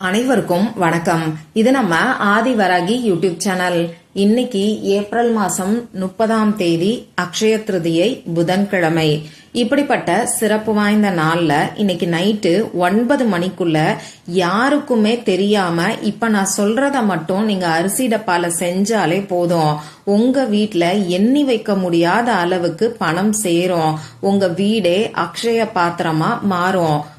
அனைவருக்கும் வணக்கம். இது நம்ம ஆதிவராகி யூடியூப் சேனல். இன்னைக்கு ஏப்ரல் மாசம் முப்பதாம் தேதி அக்ஷய திருதியை புதன்கிழமை. இப்படிப்பட்ட சிறப்பு வாய்ந்த நாள்ல இன்னைக்கு நைட்டு ஒன்பது மணிக்குள்ள யாருக்குமே தெரியாம இப்ப நான் சொல்றத மட்டும் நீங்க அரிசி டப்பால செஞ்சாலே போதும். உங்க வீட்ல எண்ணி வைக்க முடியாத அளவுக்கு பணம் சேரும். உங்க வீடே அக்ஷய பாத்திரமா மாறும்.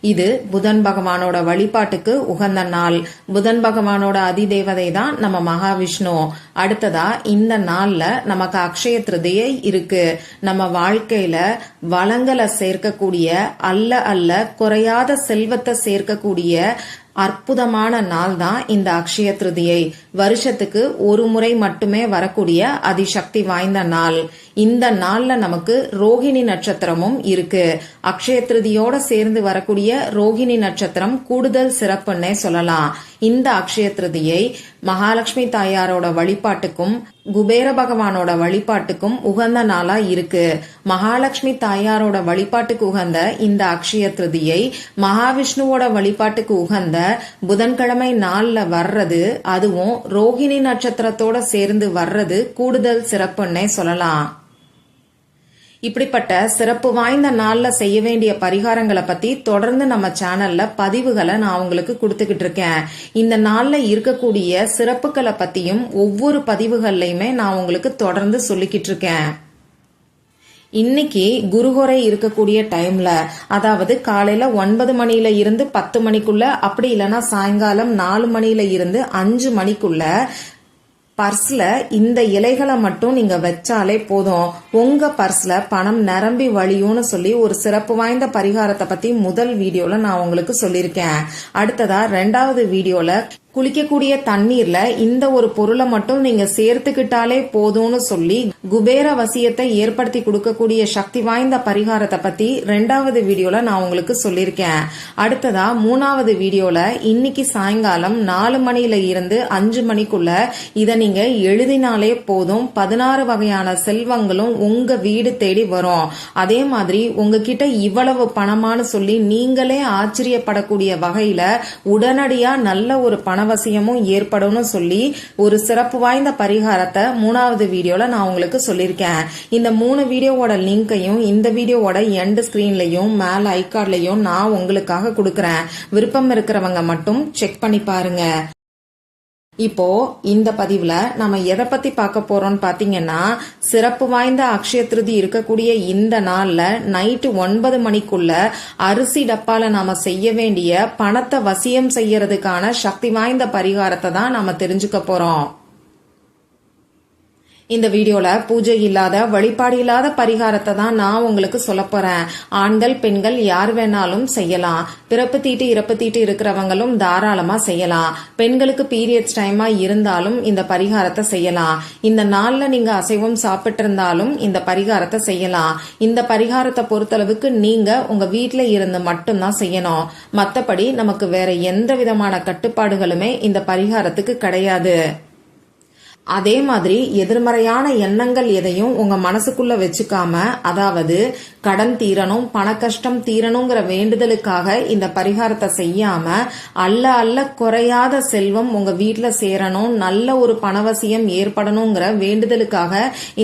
இது புதன் பகவானோட வழிபாட்டுக்கு உகந்த நாள். புதன் பகவானோட அதிதேவதை தான் நம்ம மகாவிஷ்ணு. அடுத்ததா இந்த நாள்ல நமக்கு அக்ஷய திருதியை இருக்கு. நம்ம வாழ்க்கையில வளங்களை சேர்க்கக்கூடிய அல்ல அல்ல குறையாத செல்வத்தை சேர்க்கக்கூடிய அற்புதமான நாள் தான் இந்த அக்ஷய திருதியை. வருஷத்துக்கு ஒரு முறை மட்டுமே வரக்கூடிய அதிசக்தி வாய்ந்த நாள். இந்த நாள்ல நமக்கு ரோகிணி நட்சத்திரமும் இருக்கு. அக்ஷய திருதியோட சேர்ந்து வரக்கூடிய ரோகிணி நட்சத்திரம் கூடுதல் சிறப்புன்னே சொல்லலாம். இந்த அக்ஷய திருதியை மகாலட்சுமி தாயாரோட வழிபாட்டுக்கும் குபேர பகவானோட வழிபாட்டுக்கும் உகந்த நாளா இருக்கு. மகாலட்சுமி தாயாரோட வழிபாட்டுக்கு உகந்த இந்த அக்ஷய திருதியை மகாவிஷ்ணுவோட வழிபாட்டுக்கு உகந்த புதன்கிழமை நாள்ல வர்றது அதுவும் ரோகிணி நட்சத்திரத்தோட சேர்ந்து வர்றது கூடுதல் சிறப்புன்னே சொல்லலாம். இப்படிப்பட்ட சிறப்பு வாய்ந்த நாள்ல செய்ய வேண்டிய பரிகாரங்களை பத்தி தொடர்ந்து நம்ம சேனல்ல பதிவுகளை நான் உங்களுக்கு கொடுத்துக்கிட்டு இருக்கேன். இந்த நாள்ல இருக்கக்கூடிய சிறப்புகளை பத்தியும் ஒவ்வொரு பதிவுகள்லையுமே நான் உங்களுக்கு தொடர்ந்து சொல்லிக்கிட்டு இருக்கேன். இன்னைக்கு குருஹொரை இருக்கக்கூடிய டைம்ல அதாவது காலையில ஒன்பது மணியில இருந்து பத்து மணிக்குள்ள அப்படி இல்லைன்னா சாயங்காலம் நாலு மணியில இருந்து அஞ்சு மணிக்குள்ள பர்ஸ்ல இந்த இலைகளை மட்டும் நீங்க வச்சாலே போதும். உங்க பர்ஸ்ல பணம் நிரம்பி வழியும்னு சொல்லி ஒரு சிறப்பு வாய்ந்த பரிகாரத்தை பத்தி முதல் வீடியோல நான் உங்களுக்கு சொல்லியிருக்கேன். அடுத்ததா ரெண்டாவது வீடியோல குளிக்கக்கூடிய தண்ணீர்ல இந்த ஒரு பொருளை மட்டும் நீங்க சேர்த்துக்கிட்டாலே போதும்னு சொல்லி குபேர வசியத்தை ஏற்படுத்தி கொடுக்கக்கூடிய சக்தி வாய்ந்த பரிகாரத்தை பத்தி ரெண்டாவது வீடியோல நான் உங்களுக்கு சொல்லியிருக்கேன். அடுத்ததா மூணாவது வீடியோல இன்னைக்கு சாயங்காலம் நாலு மணில இருந்து அஞ்சு மணிக்குள்ள இதை நீங்க எழுதினாலே போதும். பதினாறு வகையான செல்வங்களும் உங்க வீடு தேடி வரும். அதே மாதிரி உங்ககிட்ட இவ்வளவு பணமானு சொல்லி நீங்களே ஆச்சரியப்படக்கூடிய வகையில உடனடியா நல்ல ஒரு பணம் பணவசியமும் ஏற்படும்னு சொல்லி ஒரு சிறப்பு வாய்ந்த பரிகாரத்தை மூணாவது வீடியோல நான் உங்களுக்கு சொல்லியிருக்கேன். இந்த மூணு வீடியோவோட லிங்கையும் இந்த வீடியோவோட எண்ட் ஸ்கிரீன்லயும் மேல ஐகார்ட்லையும் நான் உங்களுக்காக கொடுக்கறேன். விருப்பம் இருக்கிறவங்க மட்டும் செக் பண்ணி பாருங்க. இப்போ இந்த பதிவுல நம்ம எதை பத்தி பார்க்க போறோம்னு பாத்தீங்கன்னா சிறப்பு வாய்ந்த அக்ஷய திருதி இருக்கக்கூடிய இந்த நாள்ல நைட்டு ஒன்பது மணிக்குள்ள அரிசி டப்பால நாம செய்ய வேண்டிய பணத்தை வசியம் செய்யறதுக்கான சக்தி வாய்ந்த பரிகாரத்தை தான் நாம தெரிஞ்சுக்க போறோம். இந்த வீடியோல பூஜை இல்லாத வழிபாடு இல்லாத பரிகாரத்தை தான் நான் உங்களுக்கு சொல்ல போறேன். ஆண்கள் பெண்கள் யார் வேணாலும் செய்யலாம். பிறப்பு தீட்டு இறப்பு தீட்டு இருக்கிறவங்களும் தாராளமா செய்யலாம். பெண்களுக்கு பீரியட்ஸ் டைமா இருந்தாலும் இந்த பரிகாரத்தை செய்யலாம். இந்த நாள்ல நீங்க அசைவம் சாப்பிட்டு இருந்தாலும் இந்த பரிகாரத்தை செய்யலாம். இந்த பரிகாரத்தை பொறுத்தளவுக்கு நீங்க உங்க வீட்டில் இருந்து மட்டும்தான் செய்யணும். மத்தபடி நமக்கு வேற எந்த விதமான கட்டுப்பாடுகளுமே இந்த பரிகாரத்துக்கு கிடையாது. அதே மாதிரி எதிர்மறையான எண்ணங்கள் எதையும் உங்க மனசுக்குள்ள வச்சுக்காம அதாவது கடன் தீரணும் பண கஷ்டம் தீரணுங்கிற வேண்டுதலுக்காக இந்த பரிகாரத்தை செய்யாம அல்ல அல்ல குறையாத செல்வம் உங்க வீட்டுல சேரணும் நல்ல ஒரு பணவசியம் ஏற்படணுங்கிற வேண்டுதலுக்காக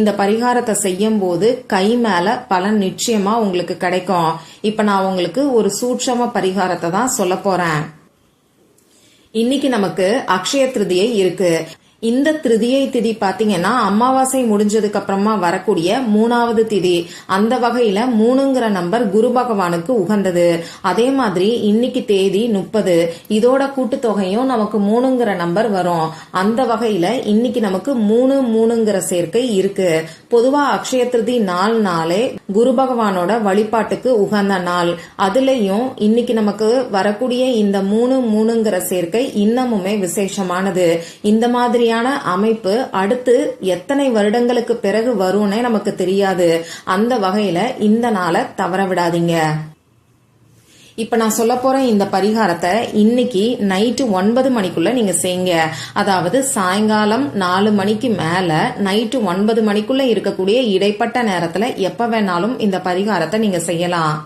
இந்த பரிகாரத்தை செய்யும் போது கை மேல பலன் நிச்சயமா உங்களுக்கு கிடைக்கும். இப்ப நான் உங்களுக்கு ஒரு சூட்சம பரிகாரத்தை தான் சொல்ல போறேன். இன்னைக்கு நமக்கு அக்ஷய திருதியை இருக்கு. இந்த திருதியை திதி பாத்தீங்கன்னா அமாவாசை முடிஞ்சதுக்கு அப்புறமா வரக்கூடிய மூணாவது திதி. அந்த வகையில மூணுங்கிற நம்பர் குரு பகவானுக்கு உகந்தது. அதே மாதிரி இன்னைக்கு தேதி முப்பது. இதோட கூட்டுத்தொகையும் நமக்கு மூணுங்கிற நம்பர் வரும். அந்த வகையில இன்னைக்கு நமக்கு மூணு மூணுங்கிற சேர்க்கை இருக்கு. பொதுவா அக்ஷய திருதி நாள் நாளே குரு பகவானோட வழிபாட்டுக்கு உகந்த நாள். அதுலயும் இன்னைக்கு நமக்கு வரக்கூடிய இந்த மூணு மூணுங்கிற சேர்க்கை இன்னமுமே விசேஷமானது. இந்த மாதிரியான மாதிரியான அமைப்பு அடுத்து எத்தனை வருடங்களுக்கு பிறகு வரும்னே நமக்கு தெரியாது. அந்த வகையில இந்த நாளை தவற விடாதீங்க. இப்ப நான் சொல்ல போற இந்த பரிகாரத்தை இன்னைக்கு நைட்டு ஒன்பது மணிக்குள்ள நீங்க செய்யுங்க. அதாவது சாயங்காலம் நாலு மணிக்கு மேல நைட்டு ஒன்பது மணிக்குள்ள இருக்கக்கூடிய இடைப்பட்ட நேரத்துல எப்ப வேணாலும் இந்த பரிகாரத்தை நீங்க செய்யலாம்.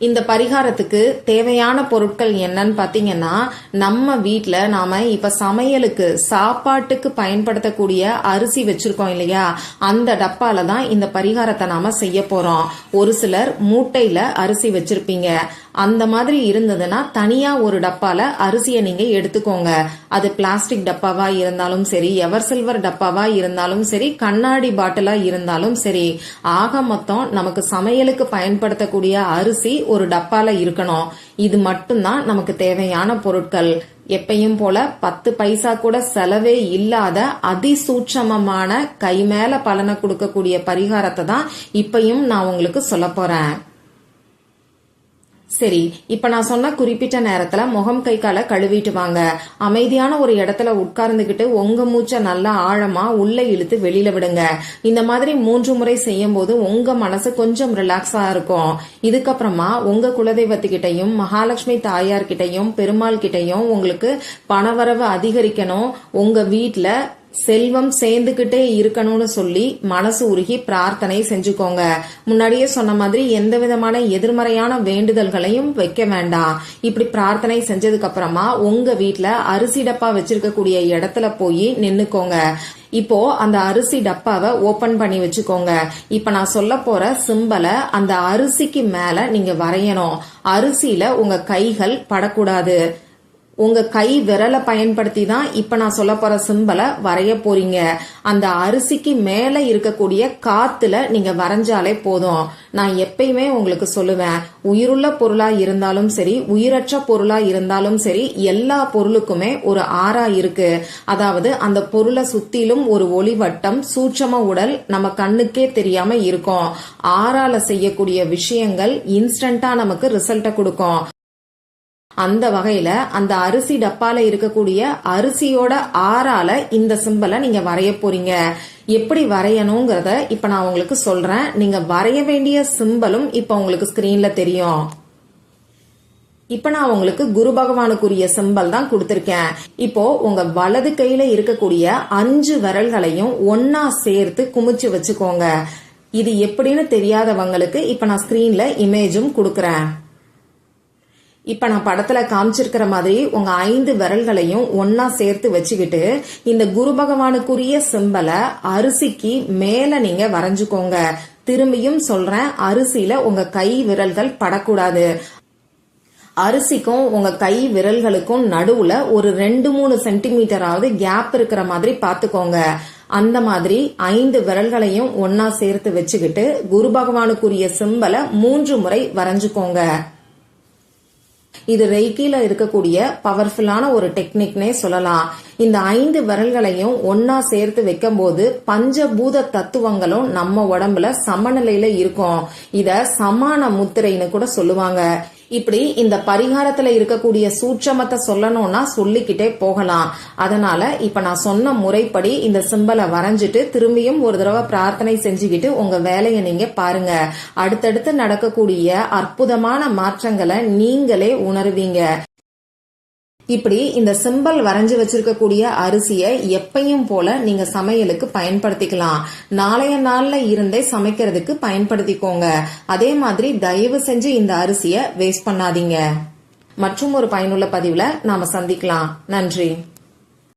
இந்த பரிகாரத்துக்கு தேவையான பொருட்கள் என்னன்னு பார்த்தீங்கன்னா நம்ம வீட்டில் நாம இப்போ சமையலுக்கு சாப்பாட்டுக்கு பயன்படுத்தக்கூடிய அரிசி வச்சுருக்கோம் இல்லையா? அந்த டப்பால தான் இந்த பரிகாரத்தை நாம செய்ய போகிறோம் ஒரு சிலர் மூட்டையில் அரிசி வச்சுருப்பீங்க. அந்த மாதிரி இருந்ததுன்னா தனியாக ஒரு டப்பால அரிசியை நீங்கள் எடுத்துக்கோங்க. அது பிளாஸ்டிக் டப்பாவா இருந்தாலும் சரி எவர் சில்வர் டப்பாவா இருந்தாலும் சரி கண்ணாடி பாட்டிலாக இருந்தாலும் சரி ஆக மொத்தம் நமக்கு சமையலுக்கு பயன்படுத்தக்கூடிய அரிசி ஒரு டப்பால இருக்கணும். இது மட்டும்தான் நமக்கு தேவையான பொருட்கள். எப்பையும் போல பத்து பைசா கூட செலவே இல்லாத அதிசூட்சமமான கை மேல பலனை கொடுக்கக்கூடிய பரிகாரத்தை தான் இப்பயும் நான் உங்களுக்கு சொல்ல போறேன். சரி இப்ப நான் சொன்ன குறிப்பிட்ட நேரத்துல முகம் கை காலை கழுவிட்டு வாங்க அமைதியான ஒரு இடத்துல உட்கார்ந்துகிட்டு உங்க மூச்சை நல்லா ஆழமா உள்ள இழுத்து வெளியில விடுங்க. இந்த மாதிரி மூன்று முறை செய்யும் போது உங்க மனசு கொஞ்சம் ரிலாக்ஸா இருக்கும். இதுக்கப்புறமா உங்க குலதெய்வத்துக்கிட்டையும் மகாலட்சுமி தாயார் கிட்டையும் பெருமாள் கிட்டையும் உங்களுக்கு பணவரவு அதிகரிக்கணும். உங்க வீட்டுல செல்வம் சேர்ந்துகிட்டே இருக்கணும்னு சொல்லி மனசு உருகி பிரார்த்தனை செஞ்சுக்கோங்க. முன்னாடியே சொன்ன மாதிரி எந்த விதமான எதிர்மறையான வேண்டுதல்களையும் வைக்க வேண்டாம். இப்படி பிரார்த்தனை செஞ்சதுக்கு அப்புறமா உங்க வீட்டுல அரிசி டப்பா வச்சிருக்கக்கூடிய இடத்துல போய் நின்னுக்கோங்க. இப்போ அந்த அரிசி டப்பாவை ஓபன் பண்ணி வச்சுக்கோங்க. இப்ப நான் சொல்ல போற சிம்பலை அந்த அரிசிக்கு மேல நீங்க வரையணும். அரிசியில உங்க கைகள் படக்கூடாது. உங்க கை விரலை பயன்படுத்தி தான் இப்ப நான் சொல்ல போற சிம்பலை வரைய போறீங்க. அந்த அரிசிக்கு மேல இருக்கக்கூடிய காத்துல நீங்க வரைஞ்சாலே போதும். நான் எப்பயுமே உங்களுக்கு சொல்லுவேன் உயிருள்ள பொருளா இருந்தாலும் சரி உயிரற்ற பொருளா இருந்தாலும் சரி எல்லா பொருளுக்குமே ஒரு ஆறா இருக்கு. அதாவது அந்த பொருளை சுத்திலும் ஒரு ஒளிவட்டம் சூட்சம உடல் நம்ம கண்ணுக்கே தெரியாம இருக்கும். ஆறால செய்யக்கூடிய விஷயங்கள் இன்ஸ்டன்டா நமக்கு ரிசல்ட்டை கொடுக்கும். அந்த வகையில அந்த அரிசி டப்பால இருக்கக்கூடிய அரிசியோட ஆறால இந்த சிம்பலை நீங்க வரைய போறீங்க. எப்படி வரையணுங்கிறத இப்ப நான் உங்களுக்கு சொல்றேன். நீங்க வரைய வேண்டிய சிம்பலும் இப்ப உங்களுக்கு ஸ்கிரீன்ல தெரியும். இப்ப நான் உங்களுக்கு குரு பகவானுக்குரிய சிம்பல் தான் கொடுத்திருக்கேன். இப்போ உங்க வலது கையில இருக்கக்கூடிய அஞ்சு விரல்களையும் ஒன்னா சேர்த்து குமிச்சு வச்சுக்கோங்க. இது எப்படின்னு தெரியாதவங்களுக்கு இப்ப நான் ஸ்கிரீன்ல இமேஜும் கொடுக்கறேன். இப்ப நான் படத்துல காமிச்சிருக்கிற மாதிரி உங்க ஐந்து விரல்களையும் ஒன்னா சேர்த்து வச்சுக்கிட்டு இந்த குரு பகவானுக்குரிய சிம்பலை அரிசிக்கு மேல நீங்க வரைஞ்சுக்கோங்க. திரும்பியும் சொல்றேன் அரிசியில உங்க கை விரல்கள் படக்கூடாது. அரிசிக்கும் உங்க கை விரல்களுக்கும் நடுவுல ஒரு ரெண்டு மூணு சென்டிமீட்டராவது கேப் இருக்கிற மாதிரி பாத்துக்கோங்க அந்த மாதிரி ஐந்து விரல்களையும் ஒன்னா சேர்த்து வச்சுக்கிட்டு குரு பகவானுக்குரிய சிம்பலை மூன்று முறை வரைஞ்சுக்கோங்க. இது ரெய்கில இருக்கக்கூடிய பவர்ஃபுல்லான ஒரு டெக்னிக்னே சொல்லலாம். இந்த ஐந்து விரல்களையும் ஒன்னா சேர்த்து வைக்கும் போது பஞ்சபூத தத்துவங்களும் நம்ம உடம்புல சமநிலையில இருக்கும். இத சமான முத்திரைன்னு கூட சொல்லுவாங்க. இப்படி இந்த பரிகாரத்துல இருக்கக்கூடிய சூட்சமத்தை சொல்லணும்னா சொல்லிக்கிட்டே போகலாம். அதனால இப்ப நான் சொன்ன முறைப்படி இந்த சிம்பலை வரைஞ்சிட்டு திரும்பியும் ஒரு தடவை பிரார்த்தனை செஞ்சுக்கிட்டு உங்க வேலையை நீங்க பாருங்க. அடுத்தடுத்து நடக்கக்கூடிய அற்புதமான மாற்றங்களை நீங்களே உணருவீங்க. இப்படி இந்த சிம்பல் வரைஞ்சு வச்சிருக்கக்கூடிய அரிசியை எப்பையும் போல நீங்க சமையலுக்கு பயன்படுத்திக்கலாம். நாளைய நாள்ல இருந்தே சமைக்கிறதுக்கு பயன்படுத்திக்கோங்க. அதே மாதிரி தயவு செஞ்சு இந்த அரிசியை வேஸ்ட் பண்ணாதீங்க. மற்றும் ஒரு பயனுள்ள பதிவுல நாம சந்திக்கலாம். நன்றி.